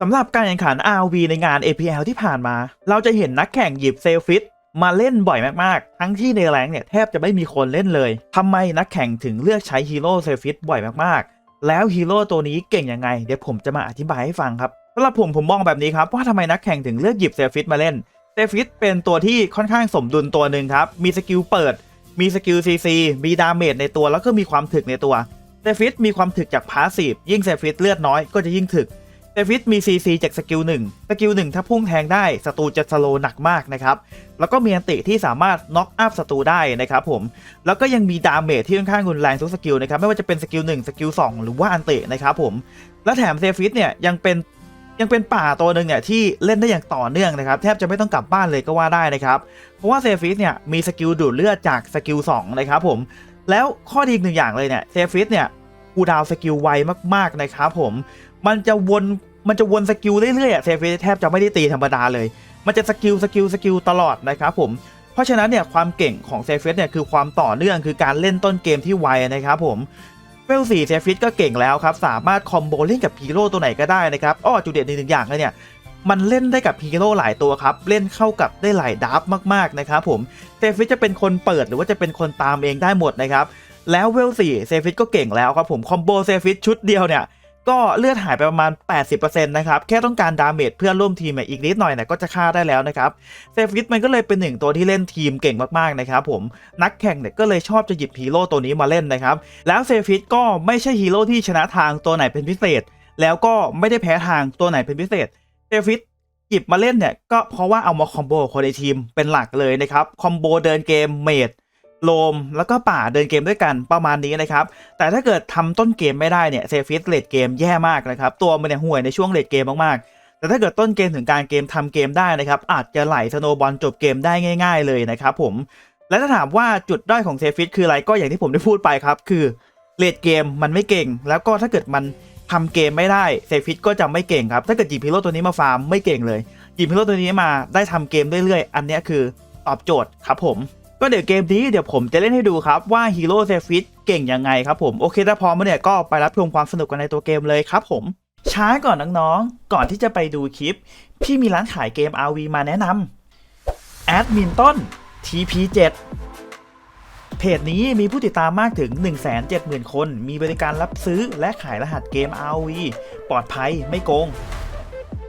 สำหรับการแข่งขัน RV ในงาน APL ที่ผ่านมา เราจะเห็นนักแข่งหยิบเซลฟิตมาเล่นบ่อยมากๆ ทั้งที่ในแรงเนี่ยแทบจะไม่มีคนเล่นเลย ทำไมนักแข่งถึงเลือกใช้ฮีโร่เซลฟิตบ่อยมากๆ แล้วฮีโร่ตัวนี้เก่งยังไง เดี๋ยวผมจะมาอธิบายให้ฟังครับสำหรับผมผมมองแบบนี้ครับว่าทำไมนักแข่งถึงเลือกหยิบเซลฟิตมาเล่น เซลฟิตเป็นตัวที่ค่อนข้างสมดุลตัวหนึ่งครับ มีสกิลเปิด มีสกิลซีซีมีดาเมจในตัวแล้วก็มีความถึกในตัว เซฟิตมีความถึกจากพาสซีฟยิ่งเซฟิตเลือดน้อยก็จะยิ่งถึก เซฟิตมีซีซีจากสกิลหนึ่งสกิลหนึ่งถ้าพุ่งแทงได้ศัตรูจะสโลหนักมากนะครับ แล้วก็มีอันติที่สามารถน็อกอัพศัตรูได้นะครับผม แล้วก็ยังมีดาเมจที่ค่อนข้างรุนแรงทุกสกิลนะครับ ไม่ว่าจะเป็นสกิลหนึ่งสกิลสองหรือว่าอันตินะครับผม และแถมเซฟิตเนี่ยยังเป็นยังเป็นป่าตัวหนึ่งเนี่ยที่เล่นได้อย่างต่อเนื่องนะครับแทบจะไม่ต้องกลับบ้านเลยก็ว่าได้นะครับ เพราะว่าเซฟิสเนี่ยมีสกิลดูดเลือดจากสกิล2นะครับผม แล้วข้อดีอีกหนึ่งอย่างเลยเนี่ยเซฟิสเนี่ยคูดาวสกิลไวมากๆนะครับผม มันจะวนมันจะวนสกิลเรื่อยๆเซฟิสแทบจะไม่ได้ตีธรรมดาเลย มันจะสกิลสกิลสกิลตลอดนะครับผมเพราะฉะนั้นเนี่ยความเก่งของเซฟิสเนี่ยคือความต่อเนื่องคือการเล่นต้นเกมที่ไวนะครับผมเวลสี่เซฟิสก็เก่งแล้วครับ สามารถคอมโบเล่นกับฮีโร่ตัวไหนก็ได้นะครับอ้อจุดเด่นอีกหนึ่งอย่างเลยเนี่ย มันเล่นได้กับฮีโร่หลายตัวครับ เล่นเข้ากับได้หลายดับมากๆนะครับผมเซฟิสจะเป็นคนเปิดหรือว่าจะเป็นคนตามเองได้หมดนะครับ แล้วเวลสี่เซฟิสก็เก่งแล้วครับผม คอมโบเซฟิสชุดเดียวเนี่ย ก็เลือดหายไปประมาณ 80%นะครับ แค่ต้องการดาเมจเพื่อนร่วมทีมอีกนิดหน่อยเนี่ยก็จะฆ่าได้แล้วนะครับ เซฟิสมันก็เลยเป็นหนึ่งตัวที่เล่นทีมเก่งมากๆนะครับผมนักแข่งเนี่ยก็เลยชอบจะหยิบฮีโร่ตัวนี้มาเล่นนะครับ แล้วเซฟิสก็ไม่ใช่ฮีโร่ที่ชนะทางตัวไหนเป็นพิเศษ แล้วก็ไม่ได้แพ้ทางตัวไหนเป็นพิเศษ เซฟิสหยิบมาเล่นเนี่ยก็เพราะว่าเอามาคอมโบคนในทีมเป็นหลักเลยนะครับคอมโบเดินเกมเมด โลมแล้วก็ป่าเดินเกมด้วยกันประมาณนี้นะครับ แต่ถ้าเกิดทำต้นเกมไม่ได้เนี่ยเซฟิสเลดเกมแย่มากนะครับ ตัวมันเนี่ยห่วยในช่วงเลดเกมมากๆ แต่ถ้าเกิดต้นเกมถึงการเกมทำเกมได้นะครับ อาจจะไหลสโนบอลจบเกมได้ง่าย ๆ เลยนะครับผมและถ้าถามว่าจุดด้อยของเซฟิสคืออะไรก็อย่างที่ผมได้พูดไปครับ คือเลดเกมมันไม่เก่ง แล้วก็ถ้าเกิดมันทำเกมไม่ได้เซฟิสก็จะไม่เก่งครับ ถ้าเกิดหยิบฮีโรตัวนี้มาฟาร์มไม่เก่งเลยหยิบฮีโรตัวนี้มาได้ทำเกมเรื่อยๆ อันนี้คือตอบโจทย์ครับผม ก็เดี๋ยวเกมนี้เดี๋ยวผมจะเล่นให้ดูครับว่าฮีโร่เซฟิตเก่งยังไงครับผมโอเคถ้าพร้อมแล้วเนี่ยก็ไปรับชมความสนุกกันในตัวเกมเลยครับผมช้าก่อนน้องๆ ก่อนที่จะไปดูคลิป พี่มีร้านขายเกม RV มาแนะนำแอดมินต้น TP7 เพจนี้มีผู้ติดตามมากถึง 170,000 คน มีบริการรับซื้อและขายรหัสเกม RV ปลอดภัยไม่โกง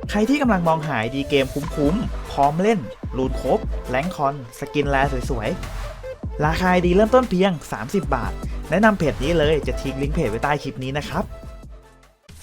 ใครที่กำลังมองหาดีเกมคุ้มๆ พร้อมเล่น รูนครบ แลงคอน สกินแลสวยๆ ราคาดีเริ่มต้นเพียง 30 บาท แนะนำเพจนี้เลยจะทิ้งลิงก์เพจไว้ใต้คลิปนี้นะครับ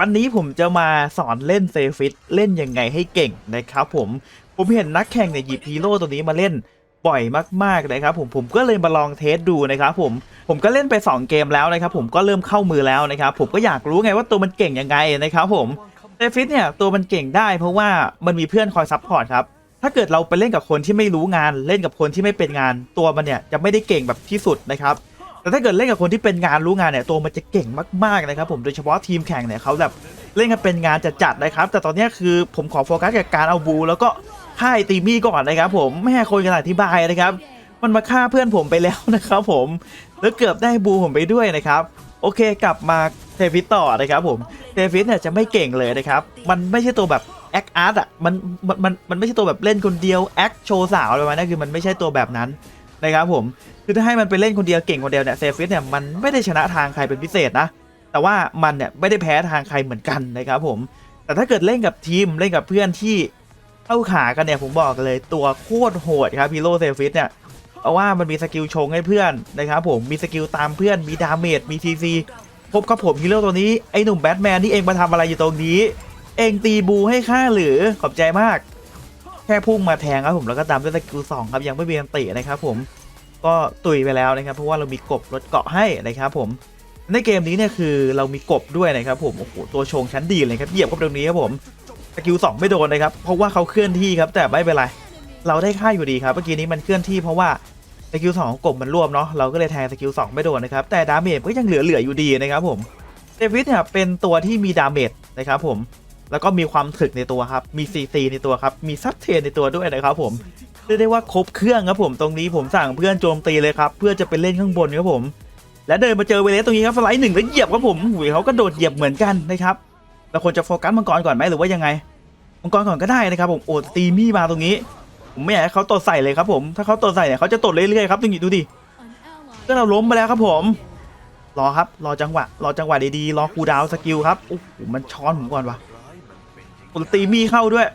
วันนี้ผมจะมาสอนเล่นเซฟิตเล่นยังไงให้เก่งนะครับผมผมเห็นนักแข่งเนี่ยหยิบฮีโร่ตัวนี้มาเล่นบ่อยมากๆนะครับผมผมก็เลยมาลองเทสดูนะครับผมผมก็เล่นไป 2 เกมแล้วนะครับผมก็เริ่มเข้ามือแล้วนะครับผมก็อยากรู้ไงว่าตัวมันเก่งยังไงนะครับผมเซฟิตเนี่ยตัวมันเก่งได้เพราะว่ามันมีเพื่อนคอยซัพพอร์ตครับถ้าเกิดเราไปเล่นกับคนที่ไม่รู้งานเล่นกับคนที่ไม่เป็นงานตัวมันเนี่ยจะไม่ได้เก่งแบบที่สุดนะครับ แต่ถ้าเกิดเล่นกับคนที่เป็นงานรู้งานเนี่ยตัวมันจะเก่งมากๆนะครับผมโดยเฉพาะทีมแข่งเนี่ยเขาแบบเล่นกันเป็นงานจัดๆนะครับ แต่ตอนนี้คือผมขอโฟกัสกับการเอาบู แล้วก็ฆ่าไอตีมี่ก่อนนะครับผมไม่ให้คนกันอธิบายนะครับ มันมาฆ่าเพื่อนผมไปแล้วนะครับผมแล้วเกือบได้บูผมไปด้วยนะครับ โอเคกลับมาเทฟิตต่อนะครับผมเทฟิตเนี่ยจะไม่เก่งเลยนะครับ มันไม่ใช่ตัวแบบแอคอาร์ตอะมันมันมันมันไม่ใช่ตัวแบบเล่นคนเดียวแอคโชว์สาวอะไรมานั้นคือมันไม่ใช่ตัวแบบนั้นนะครับผม คือถ้าให้มันไปเล่นคนเดียวเก่งคนเดียวเนี่ยเซฟิสเนี่ยมันไม่ได้ชนะทางใครเป็นพิเศษนะ แต่ว่ามันเนี่ยไม่ได้แพ้ทางใครเหมือนกันนะครับผม แต่ถ้าเกิดเล่นกับทีมเล่นกับเพื่อนที่เข้าขากันเนี่ยผมบอกเลยตัวโคตรโหดครับฮีโร่เซฟิสเนี่ยเพราะว่ามันมีสกิลชงให้เพื่อนนะครับผมมีสกิลตามเพื่อนมีดาเมจมีทีซีพบกับผมฮีโร่ตัวนี้ไอ้หนุ่มแบทแมนนี่เองมาทำอะไรอยู่ตรงนี้ เองตีบูให้ข้าหรือขอบใจมาก แค่พุ่งมาแทงครับผมแล้วก็ตามด้วยสกิลสองครับยังไม่มีอันตินะครับผม ก็ตุยไปแล้วนะครับ เพราะว่าเรามีกบลดเกาะให้นะครับผมในเกมนี้เนี่ยคือเรามีกบด้วยนะครับผมโอ้โหตัวชงชั้นดีเลยครับเหยียบเข้าตรงนี้ครับผมสกิลสองไม่โดนนะครับเพราะว่าเขาเคลื่อนที่ครับแต่ไม่เป็นไรเราได้ค่าอยู่ดีครับเมื่อกี้นี้มันเคลื่อนที่เพราะว่าสกิลสองของกบมันรวบเนาะเราก็เลยแทงสกิลสองไม่โดนนะครับแต่ดาเมจก็ยังเหลือเหลืออยู่ดีนะครับผมเดวิดเนี่ยเป็นตัวที่มีดาเมจนะครับผมแล้วก็มีความถึกในตัวครับมีซีซีในตัวครับมีซับเทนในตัวด้วยนะครับผม เรียกได้ว่าครบเครื่องครับผมตรงนี้ผมสั่งเพื่อนโจมตีเลยครับเพื่อจะไปเล่นข้างบนครับผม และเดินมาเจอเวเลสตรงนี้ครับสไลด์หนึ่งแล้วเหยียบครับผมหุยเขาก็โดดเหยียบเหมือนกันนะครับเราควรจะโฟกัสมังกรก่อนไหมหรือว่ายังไงมังกรก่อนก็ได้นะครับผมโอ้ตีมี่มาตรงนี้ผมไม่อยากให้เขาตดใส่เลยครับผมถ้าเขาตดใส่เนี่ยเขาจะตดเรื่อยๆครับตรงนี้ดูดิก็เราล้มไปแล้วครับผมรอครับรอจังหวะรอจังหวะดีๆรอคูดาวสกิลครับโอ้โหมันช้อนผมก่อนวะตีมี่เข้าด้วย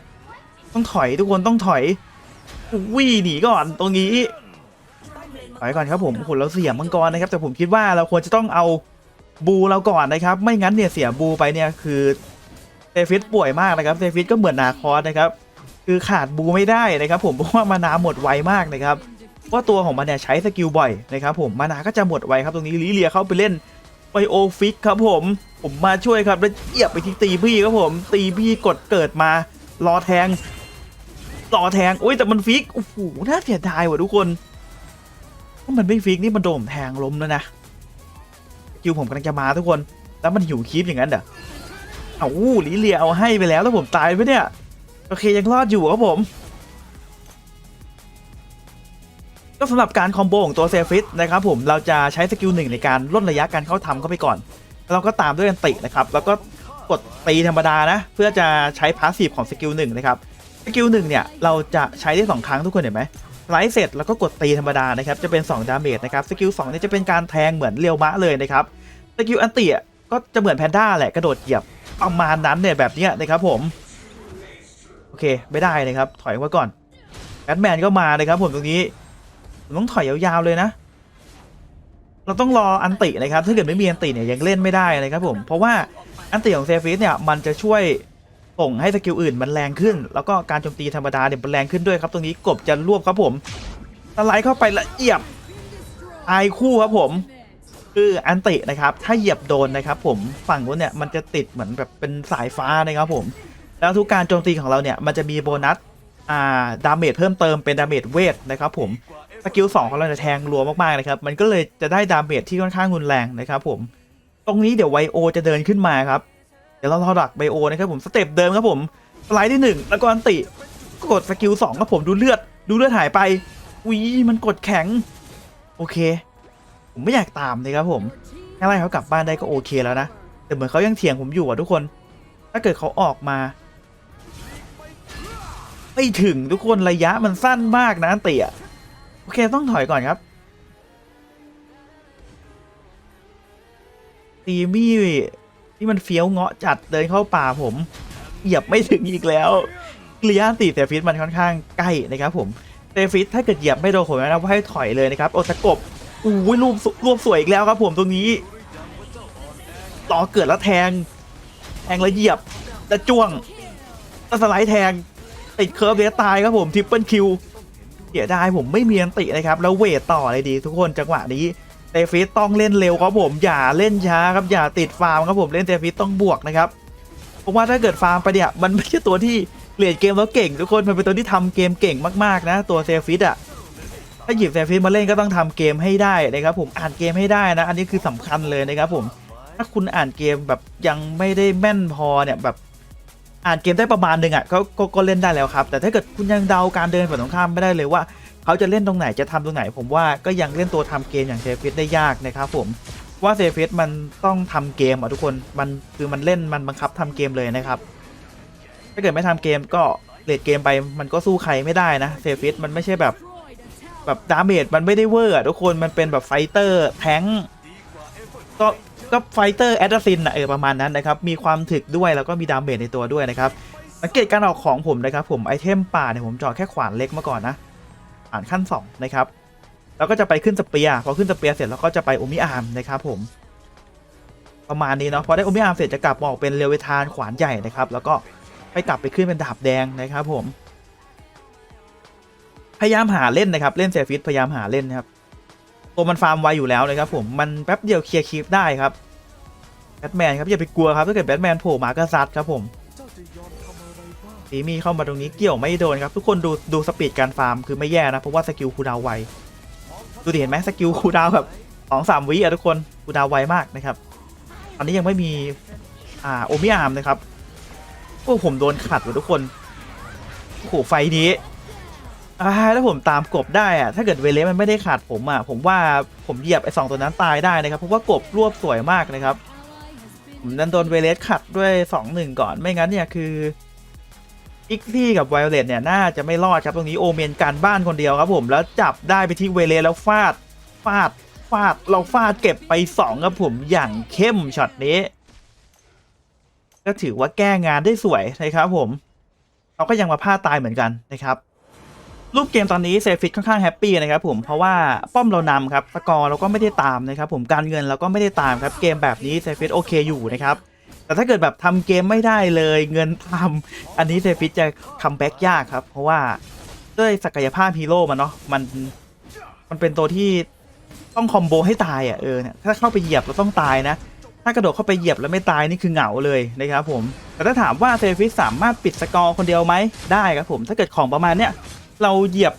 ต้องถอยทุกคนต้องถอย วิ่งหนีก่อนตรงนี้ถอยก่อนครับผมโอ้โหเราเสียมังกรนะครับ แต่ผมคิดว่าเราควรจะต้องเอาบูเราก่อนนะครับ ไม่งั้นเนี่ยเสียบูไปเนี่ยคือเซฟิสป่วยมากนะครับเซฟิสก็เหมือนนาคอสนะครับ คือขาดบูไม่ได้นะครับ ผมเพราะว่ามานาหมดไวมากนะครับว่าตัวของมันเนี่ยใช้สกิลบ่อยนะครับผมมานาก็จะหมดไวครับตรงนี้ลิเลียเข้าไปเล่นไบโอฟิกครับผมผมมาช่วยครับแล้วเหยียบไปที่ตีพี่ครับผม ตีพี่กดเกิดมารอแทง รอแทงโอ้ยแต่มันฟิกโอ้โหน่าเสียดายว่ะทุกคนถ้ามันไม่ฟิกนี่มันโดนผมแทงล้มแล้วนะคิวผมกำลังจะมาทุกคน แล้วมันหิวคีปอย่างนั้นเด้อเอาอู้ลิเลียเอาให้ไปแล้วแล้วผมตายไปเนี่ยโอเคยังรอดอยู่ครับผม ก็สำหรับการคอมโบของตัวเซฟิตนะครับผมเราจะใช้สกิลหนึ่งในการลดระยะการเข้าทำเข้าไปก่อนแล้วเราก็ตามด้วยอันตินะครับ แล้วก็กดตีธรรมดานะ เพื่อจะใช้พาสซีฟของสกิลหนึ่งนะครับ สกิลหนึ่งเนี่ย เราจะใช้ได้สองครั้งทุกคนเห็นไหมไลท์เสร็จแล้วก็กดตีธรรมดานะครับ จะเป็น 2 ดาเมจนะครับสกิล2เนี่ยจะเป็นการแทงเหมือนเรียวมะเลยนะครับสกิลอันติก็จะเหมือนแพนด้าแหละกระโดดเหยียบประมาณนั้นเนี่ยแบบเนี้ยนะครับผม โอเคไม่ได้นะครับ ถอยไว้ก่อนแบทแมนก็มานะครับผมตรงนี้ต้องถอยยาวๆเลยนะ เราต้องรออันตินะครับ ถ้าเกิดไม่มีอันติเนี่ยยังเล่นไม่ได้นะครับผมเพราะว่าอันติของเซฟิสเนี่ยมันจะช่วย ส่งให้สกิลอื่นมันแรงขึ้น แล้วก็การโจมตีธรรมดาเนี่ยมันแรงขึ้นด้วยครับ ตรงนี้กบจะรวบครับผมสไลด์เข้าไปละเอียบไอคู่ครับผมคืออันตินะครับ ถ้าเหยียบโดนนะครับ ผมฝั่งนู้นเนี่ยมันจะติดเหมือนแบบเป็นสายฟ้านะครับผม แล้วทุกการโจมตีของเราเนี่ยมันจะมีโบนัสอ่าดาเมจเพิ่มเติมเป็นดาเมจเวทนะครับผมสกิล2ของเราจะแทงรัวมากๆนะครับ มันก็เลยจะได้ดาเมจที่ค่อนข้างรุนแรงนะครับผม ตรงนี้เดี๋ยวไวโอจะเดินขึ้นมาครับ ดี๋ยวเรารอดักไบโอนะครับผมสเต็ปเดิมครับผมสไลด์ที่หนึ่งแล้วก็อันติก็กดสกิลสองครับผมดูเลือด ดูเลือดหายไปอุ้ยมันกดแข็ง โอเค ผมไม่อยากตามเลยครับผมแค่ไล่เขากลับบ้านได้ก็โอเคแล้วนะ แต่เหมือนเขายังเถียงผมอยู่อะทุกคน ถ้าเกิดเขาออกมา ไม่ถึงทุกคนระยะมันสั้นมากนะอันติอะโอเคต้องถอยก่อนครับตีมี่ ที่มันเฟี้ยวเงาะจัดเดินเข้าป่าผมเหยียบไม่ถึงอีกแล้วเลียนตีเซฟิตมันค่อนข้างใกล้นะครับผมเซฟิตถ้าเกิดเหยียบไม่โดนผมนะว่าให้ถอยเลยนะครับโอตะกบอู้ยรูปรูปสวยอีกแล้วครับผมตรงนี้ต่อเกิดแล้วแทง แทงแล้วเหยียบแล้วจ้วงแล้วสไลด์แทงติดเคิร์ฟเลียตายครับผมทริปเปิลคิวเสียดายผมไม่มีอันตินะครับแล้วเวทต่อเลยดี ทุกคนจังหวะนี้ เตฟิสต้องเล่นเร็วครับผมอย่าเล่นช้าครับอย่าติดฟาร์มครับผมเล่นเตฟิสต้องบวกนะครับเพราะว่าถ้าเกิดฟาร์มไปเนี่ยมันไม่ใช่ตัวที่เลี่ยนเกมแล้วเก่งทุกคนมันเป็นตัวที่ทำเกมเก่งมากๆนะ ตัวเซฟิสอะถ้าหยิบเซฟิสมาเล่นก็ต้องทำเกมให้ได้นะครับผมอ่านเกมให้ได้นะ อันนี้คือสำคัญเลยนะครับผมถ้าคุณอ่านเกมแบบยังไม่ได้แม่นพอเนี่ยแบบอ่านเกมได้ประมาณหนึ่งอะก็ก็เล่นได้แล้วครับ แต่ถ้าเกิดคุณยังเดาการเดินฝั่งตรงข้ามไม่ได้เลยว่า เขาจะเล่นตรงไหนจะทำตรงไหน ผมว่าก็ยังเล่นตัวทำเกมอย่างเซฟิสได้ยากนะครับผมว่าเซฟิสมันต้องทำเกมอะทุกคนมันคือมันเล่นมันบังคับทำเกมเลยนะครับ ถ้าเกิดไม่ทำเกมก็เลดเกมไปมันก็สู้ใครไม่ได้นะเซฟิสมันไม่ใช่แบบแบบดาเมจมันไม่ได้เวอร์อะทุกคนมันเป็นแบบไฟเตอร์แทงก็ก็ไฟเตอร์แอดซินอะเออประมาณนั้นนะครับ มีความถึกด้วยแล้วก็มีดาเมจในตัวด้วยนะครับสังเกตการออกของผมนะครับผมไอเทมป่าเนี่ยผมจาะแค่ขวานเล็กมาก่อนนะ ผ่านขั้น2นะครับแล้วก็จะไปขึ้นสเปียร์พอขึ้นสเปียร์เสร็จแล้วก็จะไปโอมิอาร์มนะครับผมประมาณนี้เนาะพอได้โอมิอาร์มเสร็จจะกลับมออกเป็นเรเวทานขวานใหญ่นะครับ แล้วก็ไปกลับไปขึ้นเป็นดาบแดงนะครับผม พยายามหาเล่นนะครับเล่นเซฟิตพยายามหาเล่นนะครับตัวมันฟาร์มไวอยู่แล้วนะครับผมมันแป๊บเดียวเคลียร์คลิปได้ครับแบทแมนครับอย่าไปกลัวครับถ้าเกิดแบทแมนโผล่มาก็ซัดครับผม ตีมีเข้ามาตรงนี้เกี่ยวไม่โดนครับ ทุกคนดูดูสปีดการฟาร์มคือไม่แย่นะ เพราะว่าสกิลคูดาวไว ดูดิเห็นไหมสกิลคูดาวแบบสองสามวิอะทุกคนคูดาวไวมากนะครับ ตอนนี้ยังไม่มีอ่าโอมิอาร์มนะครับโอ้ผมโดนขัดว่ะทุกคนโอ้โหไฟนี้อ่าถ้าผมตามกบได้อะถ้าเกิดเวเลสมันไม่ได้ขัดผมอะผมว่าผมเหยียบไอ้สองตัวนั้นตายได้นะครับ เพราะว่ากบรวบสวยมากนะครับผมดันโดนเวเลสขัดด้วยสองหนึ่งก่อนไม่งั้นเนี่ยคือ อิกซี่กับไวโอเลตเนี่ยน่าจะไม่รอดครับตรงนี้โอเมนการบ้านคนเดียวครับผมแล้วจับได้ไปที่เวเลแล้วฟาดฟาดฟาดเราฟาดเก็บไปสองครับผมอย่างเข้มช็อตนี้ ก็ถือว่าแก้งานได้สวยนะครับผมเขาก็ยังมาพลาดตายเหมือนกันนะครับรูปเกมตอนนี้เซฟิตค่อนข้างแฮปปี้นะครับผมเพราะว่าป้อมเรานำครับสกอร์เราก็ไม่ได้ตามนะครับผมการเงินเราก็ไม่ได้ตามครับเกมแบบนี้เซฟิตโอเคอยู่นะครับ แต่ถ้าเกิดแบบทำเกมไม่ได้เลยเงินทำอันนี้เซฟิตจะคัมแบ็กยากครับ เพราะว่าด้วยศักยภาพฮีโร่มันเนาะมันมันเป็นตัวที่ต้องคอมโบให้ตายอะเออเนี่ยถ้าเข้าไปเหยียบเราต้องตายนะ ถ้ากระโดดเข้าไปเหยียบแล้วไม่ตายนี่คือเหงาเลยนะครับผมแต่ถ้าถามว่าเซฟิสสามารถปิดสกอร์คนเดียวไหมได้ครับผมถ้าเกิดของประมาณเนี้ยเราเหยียบ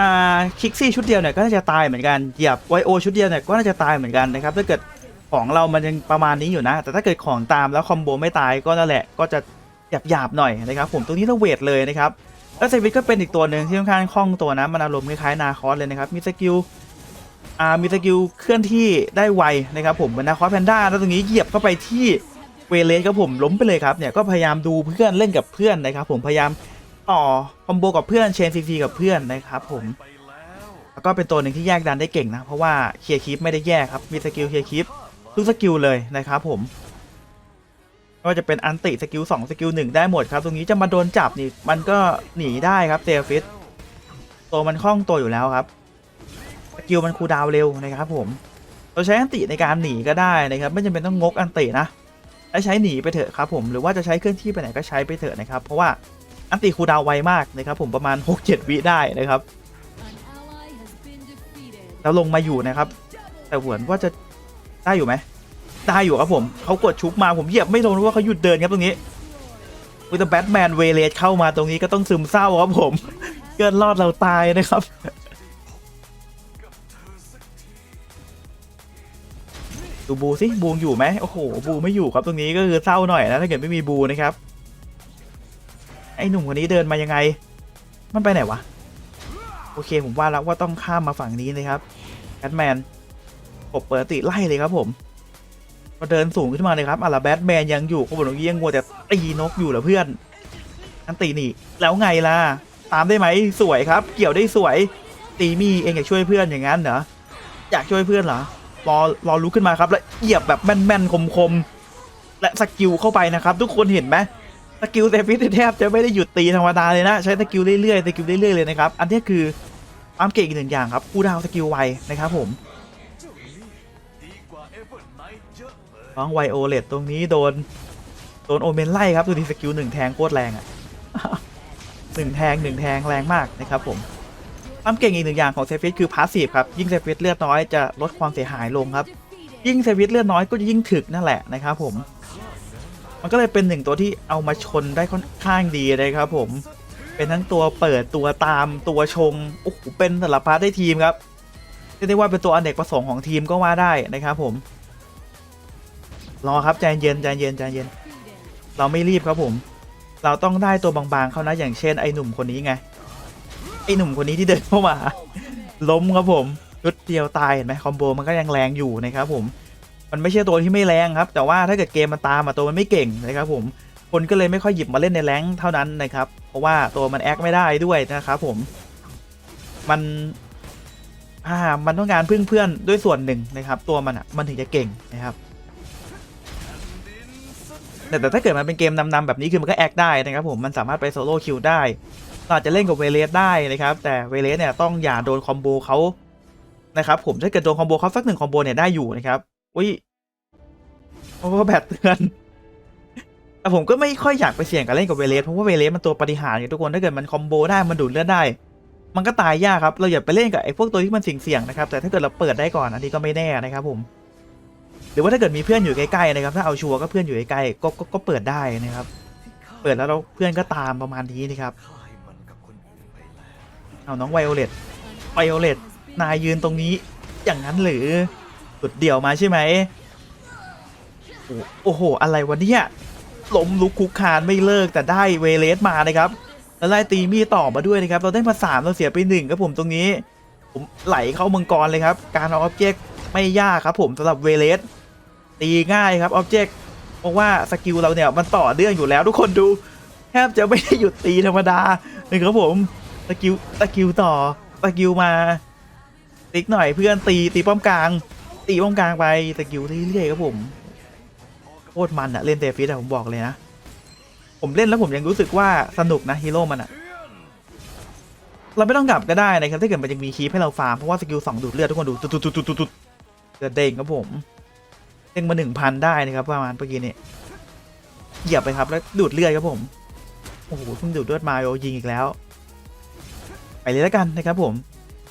อ่าคิกซี่ชุดเดียวเนี่ยก็น่าจะตายเหมือนกันเหยียบไวโอชุดเดียวเนี่ยก็น่าจะตายเหมือนกันนะครับถ้าเกิด ของเรามันยังประมาณนี้อยู่นะ แต่ถ้าเกิดของตามแล้วคอมโบไม่ตายก็นั่นแหละก็จะหยาบๆหน่อยนะครับผมตรงนี้เราเวทเลยนะครับแล้วเซฟิสก็เป็นอีกตัวหนึ่งที่ค่อนข้างคล่องตัวนะมันอารมณ์คล้ายๆนาคอสเลยนะครับมีสกิลอ่ามีสกิลเคลื่อนที่ได้ไวนะครับผมเหมือนนาคอสแพนด้าแล้วตรงนี้เหยียบเข้าไปที่เวเลสครับผมล้มไปเลยครับเนี่ยก็พยายามดูเพื่อนเล่นกับเพื่อนนะครับผมพยายามต่อคอมโบกับเพื่อนเชนซีซีกับเพื่อนนะครับผมแล้วก็เป็นตัวหนึ่งที่แยกดันได้เก่งนะเพราะว่าเคลียร์คีปไม่ได้แยกครับมีสกิลเคลียร์คีป ทุกสกิลเลยนะครับผมไม่ว่าจะเป็นอันติสกิล2สกิล1ได้หมดครับ ตรงนี้จะมาโดนจับนี่มันก็หนีได้ครับเซลฟิสตัวมันคล่องตัวอยู่แล้วครับสกิลมันคูลดาวเร็วนะครับผมเราใช้อันติในการหนีก็ได้นะครับ ไม่จำเป็นต้องงกอันตินะให้ใช้หนีไปเถอะครับผมหรือว่าจะใช้เคลื่อนที่ไปไหนก็ใช้ไปเถอะนะครับ เพราะว่าอันติคูลดาวไวมากนะครับ ผมประมาณ 6-7 วิได้นะครับแล้วลงมาอยู่นะครับ แต่หมือนว่าจะ ได้อยู่ไหมได้อยู่ครับผมเขากดชุบมาผมเหยียบไม่โดนเพราะว่าเขาหยุดเดินครับตรงนี้วิตแบทแมนเวเลสเข้ามาตรงนี้ก็ต้องซึมเศร้าครับผมเกินรอดเราตายนะครับดูบูสิบูอยู่ไหมโอ้โหบูไม่อยู่ครับตรงนี้ก็คือเศร้าหน่อยนะถ้าเกิดไม่มีบูนะครับ ไอ้หนุ่มคนนี้เดินมายังไง มันไปไหนวะโอเคผมว่าแล้วว่าต้องข้ามมาฝั่งนี้นะครับแบทแมน กเปิดติไล่เลยครับผมก็เดินสูงขึ้นมาเลยครับอะแล้วแบทแมนยังอยู่เขาบอกว่ยังงัวแต่ตีนกอยู่เหรอเพื่อนอันตีนี่แล้วไงล่ะ ตามได้ไหมสวยครับ เกี่ยวได้สวย ตีมีเองอยากช่วยเพื่อนอย่างนั้นเหรออยากช่วยเพื่อนเหรอรอรอลุกขึ้นมาครับ แล้วเหยียบแบบแม่นๆคมๆและสกิลเข้าไปนะครับ ทุกคนเห็นไหมสกิลเซฟิสแทบจะไม่ได้หยุดตีธรรมดาเลยนะ ใช้สกิลเรื่อยๆสกิลเรื่อยๆเลยนะครับ อันนี้คือความเก่งอีกหนึ่งอย่างครับคูดาวสกิลไวนะครับผม น้องไวโอเลตตรงนี้โดน โดนโอเมนไล่ครับดูดีสกิลหนึ่งแทงโคตรแรงอะหนึ่งแทงหนึ่งแทงแรงมากนะครับผมความเก่งอีกหนึ่งอย่างของเซฟิสคือพาสซีฟครับ ยิ่งเซฟิสเลือดน้อยจะลดความเสียหายลงครับ ยิ่งเซฟิสเลือดน้อยก็จะยิ่งถึกนั่นแหละนะครับผม มันก็เลยเป็นหนึ่งตัวที่เอามาชนได้ค่อนข้างดีเลยครับผม เป็นทั้งตัวเปิดตัวตามตัวชงโอ้โหเป็นสารพัดได้ทีมครับเรียกได้ว่าเป็นตัวอเนกประสงค์ของทีมก็ว่าได้นะครับผม รอครับใจเย็นใจเย็นใจเย็น เราไม่รีบครับผม เราต้องได้ตัวบางๆเขานะอย่างเช่นไอ้หนุ่มคนนี้ไงไอ้หนุ่มคนนี้ที่เดินเข้ามา ล้มครับผมชุดเดียวตายเห็นไหมคอมโบมันก็ยังแรงอยู่นะครับผม มันไม่ใช่ตัวที่ไม่แรงครับ แต่ว่าถ้าเกิดเกมมันตามมาตัวมันไม่เก่งนะครับผมคนก็เลยไม่ค่อยหยิบมาเล่นในแรงเท่านั้นนะครับ เพราะว่าตัวมันแอคไม่ได้ด้วยนะครับผม มันอ่ามันต้องการพึ่งเพื่อนด้วยส่วนหนึ่งนะครับ ตัวมันอะมันถึงจะเก่งนะครับ แต่แต่ถ้าเกิดมันเป็นเกมนำๆแบบนี้คือมันก็แอคได้นะครับผมมันสามารถไปโซโล่คิวได้เราอาจจะเล่นกับเวเลสได้นะครับแต่เวเลสเนี่ยต้องอย่าโดนคอมโบเขานะครับผมถ้าเกิดโดนคอมโบเขาสักหนึ่งคอมโบเนี่ยได้อยู่นะครับอุ้ยโอ้แบตเตือนแต่ผมก็ไม่ค่อยอยากไปเสี่ยงกับเล่นกับเวเลสเพราะว่าเวเลสมันตัวปฏิหารย์ไงทุกคนถ้าเกิดมันคอมโบได้มันดูดเลือดได้ มันก็ตายยากครับเราอย่าไปเล่นกับไอ้พวกตัวที่มันเสี่ยงๆนะครับแต่ถ้าเกิดเราเปิดได้ก่อนอันนี้ก็ไม่แน่นะครับผม หรือว่าถ้าเกิดมีเพื่อนอยู่ใกล้ๆนะครับ ถ้าเอาชัวร์ก็เพื่อนอยู่ใกล้ๆก็ก็ก็เปิดได้นะครับ เปิดแล้วเราเพื่อนก็ตามประมาณนี้นะครับ เอาน้องไวโอเลตไวโอเลตนายยืนตรงนี้อย่างนั้นหรือสุดเดี่ยวมาใช่ไหมโอ้โห อะไรวะเนี่ยล้มลุกคุกคานไม่เลิกแต่ได้เวเลสมานะครับ แล้วไล่ตีมีดต่อมาด้วยนะครับ เราได้มาสามเราเสียไปหนึ่งครับผมตรงนี้ ผมไหลเข้ามังกรเลยครับ การเอาออบเจกต์ไม่ยากครับผมสำหรับเวเลส ตีง่ายครับออบเจกต์เพราะว่าสกิลเราเนี่ยมันต่อเนื่องอยู่แล้วทุกคนดูแทบจะไม่ได้หยุดตีธรรมดาเลยครับผมสกิลสกิลต่อสกิลมาติ๊กหน่อยเพื่อนตีตีป้อมกลาง ตีป้อมกลางไปสกิลเรื่อยๆครับผมโคตรมันอะเล่นเตฟิสอะผมบอกเลยนะ ผมเล่นแล้วผมยังรู้สึกว่าสนุกนะฮีโร่มันอะเราไม่ต้องกลับก็ได้นะครับถ้าเกิดมันยังมีคีปให้เราฟาร์มเพราะว่าสกิลสองดูดเลือดทุกคนดูตุดตุดตุดตุดตุดเลือดเด้งครับผม เด้งมาหนึ่งพันได้นะครับประมาณเมื่อกี้นี่เหยียบไปครับแล้วดูดเลือดครับผมโอ้โหเพิ่งดูดเลือดมาโยยิงอีกแล้ว ไปเลยแล้วกันนะครับผม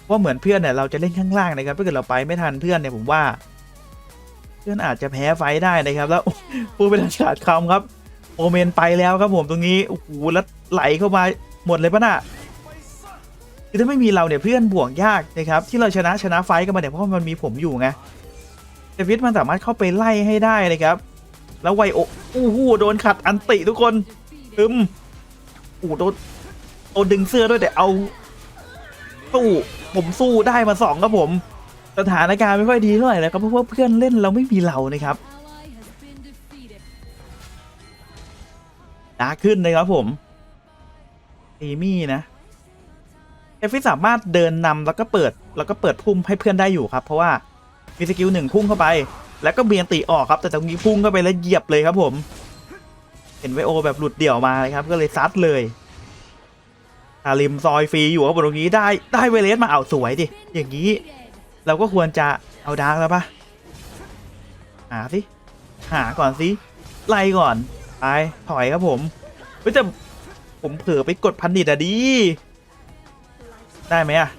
เพราะเหมือนเพื่อนเนี่ยเราจะเล่นข้างล่างนะครับถ้าเกิดเราไปไม่ทันเพื่อนเนี่ยผมว่า เพื่อนอาจจะแพ้ไฟได้นะครับ แล้วพูดเป็นขาดคำครับโอเมนไปแล้วครับผมตรงนี้โอ้โหแล้วไหลเข้ามาหมดเลยปะน่ะคือถ้าไม่มีเราเนี่ยเพื่อนบวกยากนะครับที่เราชนะชนะไฟกันมาเนี่ยเพราะว่ามันมีผมอยู่ไง เดวิดมันสามารถเข้าไปไล่ให้ได้เลยครับ แล้วไวโออู้หูโดนขัดอันติทุกคนอึมอู้โดนโดนดึงเสื้อด้วยแต่เอาสู้ผมสู้ได้มาสองครับผม สถานการณ์ไม่ค่อยดีเท่าไหร่เลยครับเพราะว่าเพื่อนเล่นเราไม่มีเรานะครับดาขึ้นเลยครับผมเอมี่นะเอฟฟิสามารถเดินนำแล้วก็เปิดแล้วก็เปิดพุ่มให้เพื่อนได้อยู่ครับ เพราะว่า มีสกิลหนึ่งพุ่งเข้าไป แล้วก็เบียนตีออกครับ แต่ตรงนี้พุ่งเข้าไปแล้วเหยียบเลยครับผม เห็นไวโอแบบหลุดเดี่ยวมาเลยครับ ก็เลยซัดเลยอาริมซอยฟรีอยู่ครับตรงนี้ได้ได้เวเลสมาเอาสวยดิ อย่างนี้ เราก็ควรจะเอาดาร์กแล้วปะหาสิ หาก่อนสิ ไล่ก่อน ไป ถอยครับผมเฮ้ยแต่ผมเผลอไปกดพันดิตอะดี ได้ไหมอะ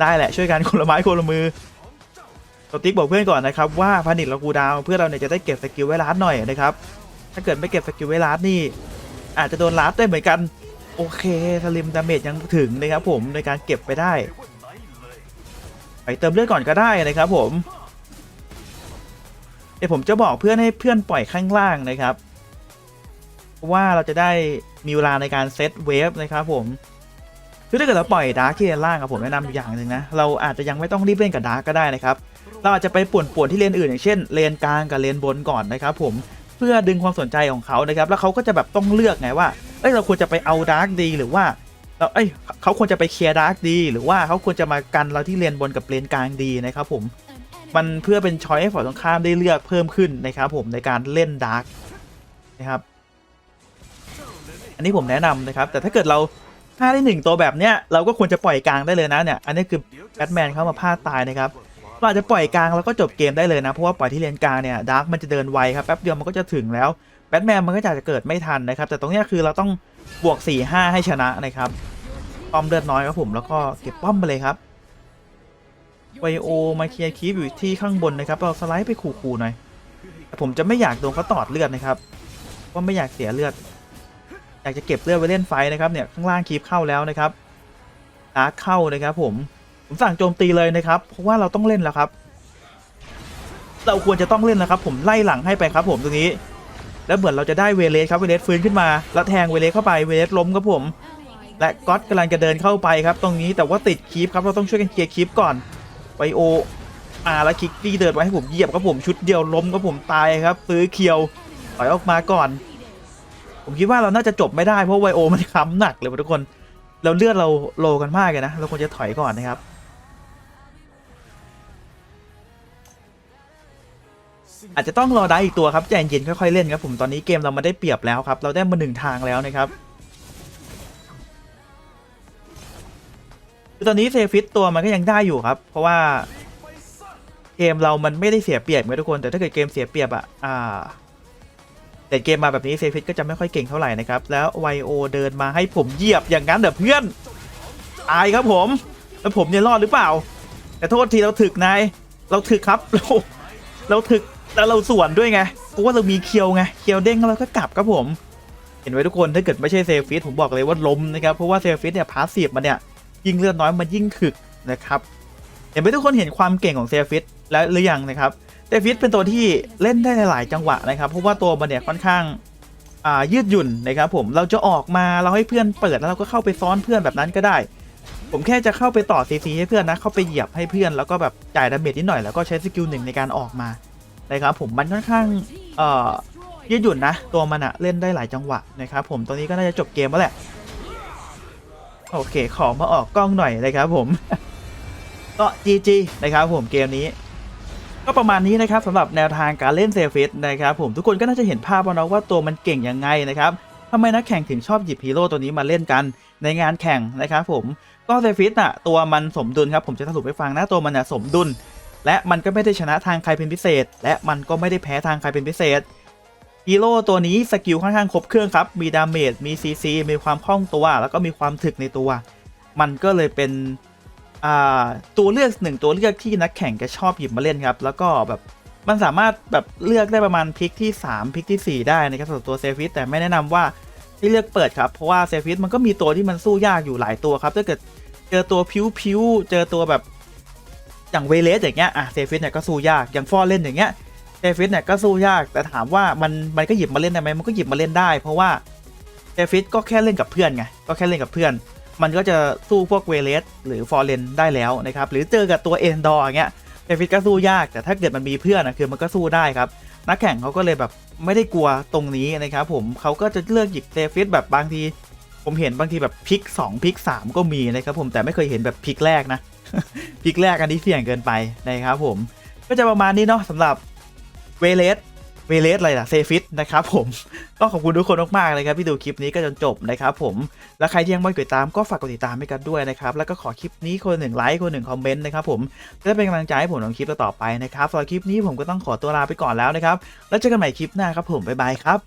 ได้แหละช่วยกันคนละไม้คนละมือ ติ๊กบอกเพื่อนก่อนนะครับว่าพันดิตเรากูดาวเพื่อเราเนี่ยจะได้เก็บสกิลไว้ลัดหน่อยนะครับถ้าเกิดไม่เก็บสกิลไว้ลัดนี่ อาจจะโดนลัดได้เหมือนกันโอเคสลิมดาเมจยังถึงนะครับผมในการเก็บไปได้ ไปเติมเลือดก่อนก็ได้นะครับผมเดี๋ยวผมจะบอกเพื่อนให้เพื่อนปล่อยข้างล่างนะครับ ว่าเราจะได้มีเวลาในการเซตเวฟนะครับผม คือถ้าเกิดเราปล่อยดาร์กที่เลนล่างครับผมแนะนำอยู่อย่างหนึ่งนะ เราอาจจะยังไม่ต้องรีบเล่นกับดาร์กก็ได้นะครับ เราอาจจะไปป่วนๆที่เลนอื่นอย่างเช่นเลนกลางกับเลนบนก่อนนะครับผม เพื่อดึงความสนใจของเขานะครับ แล้วเขาก็จะแบบต้องเลือกไงว่า เอ้ยเราควรจะไปเอาดาร์กดีหรือว่าเราเอ้ยเขาควรจะไปเคลียร์ดาร์กดี หรือว่าเขาควรจะมากันเราที่เลนบนกับเลนกลางดีนะครับผม มันเพื่อเป็นช้อยให้ฝ่ายตรงข้ามได้เลือกเพิ่มขึ้นนะครับผมในการเล่นดาร์กนะครับ อันนี้ผมแนะนำนะครับ แต่ถ้าเกิดเรา ฆ่าได้หนึ่งตัวแบบเนี้ยเราก็ควรจะปล่อยกลางได้เลยนะเนี่ยอันนี้คือแบทแมนเข้ามาพลาดตายนะครับเราอาจจะปล่อยกลางแล้วก็จบเกมได้เลยนะเพราะว่าปล่อยที่เลนกลางเนี่ยดาร์กมันจะเดินไวครับแป๊บเดียวมันก็จะถึงแล้วแบทแมนมันก็จะเกิดไม่ทันนะครับแต่ตรงนี้คือเราต้องบวก 4 5 ให้ชนะนะครับป้อมเลือดน้อยครับผมแล้วก็เก็บป้อมไปเลยครับไวโอมาเคลียร์คีฟอยู่ที่ข้างบนนะครับเราสไลด์ไปขู่ๆหน่อยผมจะไม่อยากโดนเขาตอดเลือดนะครับว่าไม่อยากเสียเลือด อยากจะเก็บเลือดไว้เล่นไฟนะครับเนี่ยข้างล่างคีฟเข้าแล้วนะครับดาร์เข้านะครับผมผมสั่งโจมตีเลยนะครับเพราะว่าเราต้องเล่นแล้วครับ เราควรจะต้องเล่นแล้วครับ ผมไล่หลังให้ไปครับผมตรงนี้ แล้วเหมือนเราจะได้เวเลสครับเวเลสฟื้นขึ้นมาแล้วแทงเวเลสเข้าไปเวเลสล้มครับผม และก๊อตกำลังจะเดินเข้าไปครับ ตรงนี้แต่ว่าติดคีฟครับเราต้องช่วยกันเคลียร์คีฟก่อนไบโออาแล้วคิกตี้เดินมาให้ผมเหยียบครับผมชุดเดียวล้มครับผมตายครับ ซื้อเคียวถอยออกมาก่อน ผมคิดว่าเราน่าจะจบไม่ได้เพราะไวโอมันค้ำหนักเลยทุกคนเราเลือดเราโลกันมากเลยนะ เราควรจะถอยก่อนนะครับ อาจจะต้องรอได้อีกตัวครับใจเย็นๆค่อยๆเล่นครับผมตอนนี้เกมเรามาได้เปรียบแล้วครับ เราได้มาหนึ่งทางแล้วนะครับตอนนี้เซฟิตตัวมันก็ยังได้อยู่ครับ เพราะว่าเกมเรามันไม่ได้เสียเปรียบเหมือนทุกคนแต่ถ้าเกิดเกมเสียเปรียบอะอ่า แต่เกมมาแบบนี้เซฟิตก็จะไม่ค่อยเก่งเท่าไหร่นะครับ แล้วไวโอเดินมาให้ผมเหยียบอย่างนั้นเด้อเพื่อนตายครับผม แล้วผมเนี่ยรอดหรือเปล่า แต่โทษทีเราถึกนายเราถึกครับเราเราถึกแล้วเราสวนด้วยไงเพราะว่าเรามีเคียวไงเคียวเด้งแล้วเราก็กลับครับผม เห็นไว้ทุกคนถ้าเกิดไม่ใช่เซฟิสผมบอกเลยว่าล้มนะครับเพราะว่าเซฟิสเนี่ยพาสซีฟมันเนี่ยยิ่งเลือดน้อยมันยิ่งถึกนะครับเห็นไหมทุกคนเห็นความเก่งของเซฟิสแล้วหรือยังนะครับ เซฟิสเป็นตัวที่เล่นได้หลายจังหวะนะครับ เพราะว่าตัวมันเนี่ยค่อนข้างยืดหยุ่นนะครับผมเราจะออกมาเราให้เพื่อนเปิดแล้วเราก็เข้าไปซ้อนเพื่อนแบบนั้นก็ได้ ผมแค่จะเข้าไปต่อซีซีให้เพื่อนนะเข้าไปเหยียบให้เพื่อนแล้วก็แบบจ่ายดาเมจนิดหน่อยแล้วก็ใช้สกิลหนึ่งในการออกมานะครับผมมันค่อนข้างยืดหยุ่นนะ ตัวมันอะเล่นได้หลายจังหวะนะครับผมตอนนี้ก็น่าจะจบเกมแล้วแหละโอเคขอมาออกกล้องหน่อยนะครับผมก็ GG นะครับผมเกมนี้ ก็ประมาณนี้นะครับสำหรับแนวทางการเล่นเซฟิสนะครับผมทุกคนก็น่าจะเห็นภาพแล้วเนาะว่าตัวมันเก่งยังไงนะครับทำไมนักแข่งถึงชอบหยิบฮีโร่ตัวนี้มาเล่นกันในงานแข่งนะครับผมก็เซฟิสอะตัวมันสมดุลครับผมจะสรุปให้ฟังนะตัวมันอะสมดุล และมันก็ไม่ได้ชนะทางใครเป็นพิเศษ และมันก็ไม่ได้แพ้ทางใครเป็นพิเศษฮีโร่ตัวนี้สกิลค่อนข้างครบเครื่องครับมีดาเมจมีซีซีมีความคล่องตัว แล้วก็มีความถึกในตัว มันก็เลยเป็น ตัวเลือกหนึ่งตัวเลือกที่นักแข่งจะชอบหยิบมาเล่นครับ แล้วก็แบบมันสามารถแบบเลือกได้ประมาณพิกที่ 3 พิกทีสี่4 ได้นะครับสำหรับตัวเซฟิสแต่ไม่แนะนำว่าที่เลือกเปิดครับ เพราะว่าเซฟิสมันก็มีตัวที่มันสู้ยากอยู่หลายตัวครับ ถ้าเกิดเจอตัวพิ้วๆเจอตัวแบบอย่างเวเลสอย่างเงี้ยอะเซฟิสเนี่ยก็สู้ยากอย่างฟอร์เล่นอย่างเงี้ยเซฟิสเนี่ยก็สู้ยากแต่ถามว่ามันมันก็หยิบมาเล่นได้ไหมมันก็หยิบมาเล่นได้ เพราะว่าเซฟิสก็แค่เล่นกับเพื่อนไงก็แค่เล่นกับเพื่อน มันก็จะสู้พวกเวเลสหรือฟอร์เรนได้แล้วนะครับ หรือเจอกับตัวเอ็นดอร์เงี้ยเซฟิสก็สู้ยากแต่ถ้าเกิดมันมีเพื่อนนะคือมันก็สู้ได้ครับ นักแข่งเขาก็เลยแบบไม่ได้กลัวตรงนี้นะครับผมเขาก็จะเลือกหยิบเซฟิสแบบบางที ผมเห็นบางทีแบบพิก 2 พิก 3 ก็มีนะครับผมแต่ไม่เคยเห็นแบบพิกแรกนะ พิกแรกอันนี้เสี่ยงเกินไปนะครับผมก็จะประมาณนี้เนาะสำหรับเวเลส เวเลสอะไรล่ะเซฟิตนะครับผมก็ขอบคุณทุกคนมากๆเลยครับที่ดูคลิปนี้ก็จนจบนะครับผมและใครที่ยังไม่กดติดตามก็ฝากกดติดตามให้กันด้วยนะครับแล้วก็ขอคลิปนี้คนหนึ่งไลค์คนหนึ่งคอมเมนต์นะครับผมจะได้เป็นกำลังใจให้ผมทำคลิปต่อไปนะครับสำหรับคลิปนี้ผมก็ต้องขอตัวลาไปก่อนแล้วนะครับแล้วเจอกันใหม่คลิปหน้าครับผมบ๊ายบายครับ